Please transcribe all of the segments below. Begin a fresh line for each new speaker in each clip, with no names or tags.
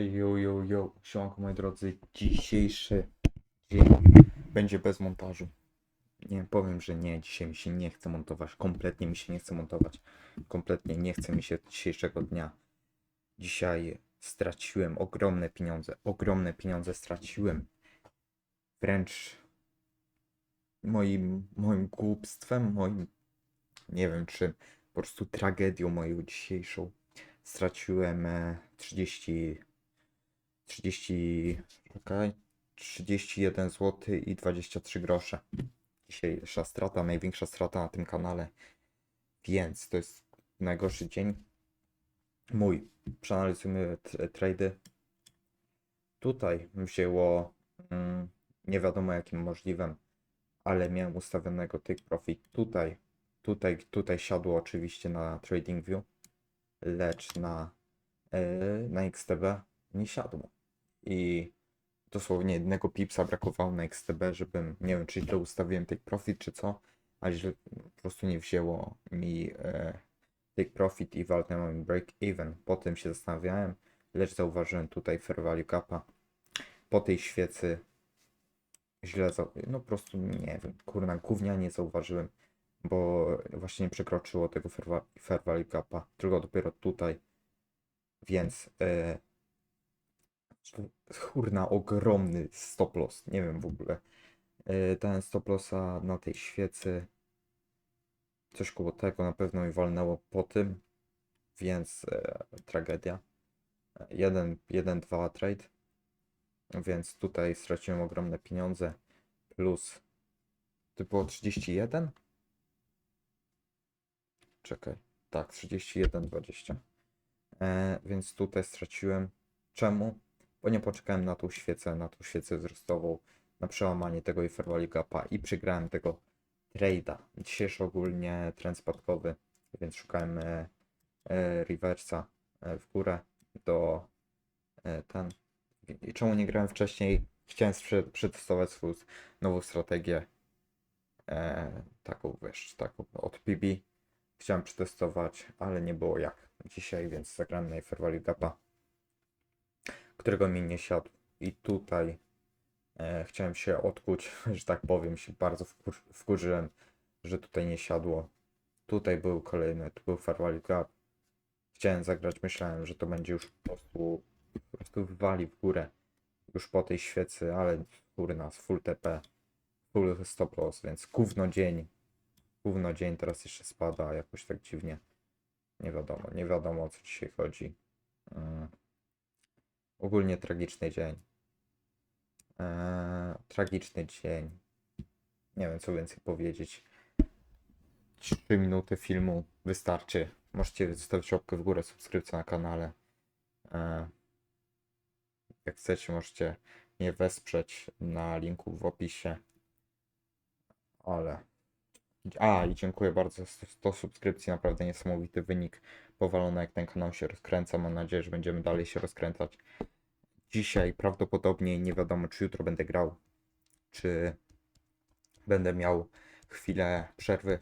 Jo, jo, jo, siemanko moi drodzy, dzisiejszy dzień będzie bez montażu. Nie, powiem, że nie, dzisiaj mi się nie chce montować, kompletnie mi się nie chce montować, kompletnie nie chce mi się dzisiejszego dnia. Dzisiaj straciłem ogromne pieniądze, ogromne pieniądze straciłem. Wręcz moim, moim głupstwem, moim, nie wiem czy po prostu tragedią moją dzisiejszą. Straciłem e, 30 30, czekaj, 31 zł i 23 grosze. Dzisiejsza strata, największa strata na tym kanale. Więc to jest najgorszy dzień. Mój. Przeanalizujmy trady. Tutaj wzięło mm, nie wiadomo jakim możliwym, ale miałem ustawionego take profit tutaj. Tutaj, tutaj siadło oczywiście na TradingView, lecz na, yy, na XTB nie siadło. I dosłownie jednego pipsa brakowało na XTB, żebym, nie wiem, czy źle ustawiłem take profit, czy co, ale źle, po prostu nie wzięło mi e, take profit i walnęło mi break even. Potem się zastanawiałem, lecz zauważyłem tutaj fair value gapa. Po tej świecy źle, no po prostu nie wiem, kurna, gównianie zauważyłem, bo właśnie nie przekroczyło tego fair, fair value gapa, tylko dopiero tutaj, więc e, Kurna, ogromny stop loss. Nie wiem w ogóle. E, Dałem stop lossa na tej świecy. Coś koło tego na pewno mi walnęło po tym, więc e, tragedia. 1, 1, 2 trade. Więc tutaj straciłem ogromne pieniądze. Plus. To było 31? Czekaj. Tak, 31, 20. E, więc tutaj straciłem. Czemu? Bo nie poczekałem na tą świecę, na tą świecę wzrostową, na przełamanie tego Fairwall Gapa i przegrałem tego trade'a. Dzisiejszy ogólnie trend spadkowy, więc szukałem e, e, reversa e, w górę do e, ten. I czemu nie grałem wcześniej? Chciałem przetestować swoją nową strategię. E, taką wiesz, taką od PB. Chciałem przetestować, ale nie było jak dzisiaj, więc zagrałem na Fairwall Gapa którego mi nie siadł. I tutaj e, chciałem się odkuć, że tak powiem, się bardzo wkur wkurzyłem, że tutaj nie siadło. Tutaj był kolejny, tu był Farwell Gap. Chciałem zagrać, myślałem, że to będzie już po prostu, po prostu wywali w górę. Już po tej świecy, ale kurna, z full TP, full stop loss, więc gówno dzień. Gówno dzień, teraz jeszcze spada jakoś tak dziwnie. Nie wiadomo, nie wiadomo o co dzisiaj chodzi. Mm. Ogólnie tragiczny dzień. Eee, tragiczny dzień. Nie wiem, co więcej powiedzieć. 3 minuty filmu wystarczy. Możecie zostawić łapkę w górę, subskrypcję na kanale. Eee, jak chcecie, możecie mnie wesprzeć na linku w opisie. Ale. A, i dziękuję bardzo za 100 subskrypcji. Naprawdę niesamowity wynik. Powalony, jak ten kanał się rozkręca. Mam nadzieję, że będziemy dalej się rozkręcać. Dzisiaj prawdopodobnie nie wiadomo, czy jutro będę grał, czy będę miał chwilę przerwy,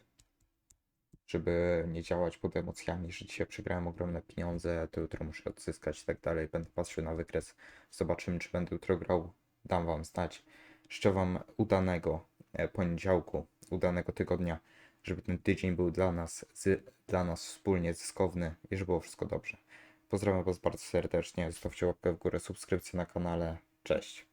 żeby nie działać pod emocjami, że dzisiaj przegrałem ogromne pieniądze, to jutro muszę odzyskać i tak dalej. Będę patrzył na wykres, zobaczymy, czy będę jutro grał. Dam wam znać. Życzę wam udanego e, poniedziałku, udanego tygodnia, żeby ten tydzień był dla nas, z, dla nas wspólnie zyskowny i żeby było wszystko dobrze. Pozdrawiam Was bardzo serdecznie. Zostawcie łapkę w górę, subskrypcję na kanale. Cześć.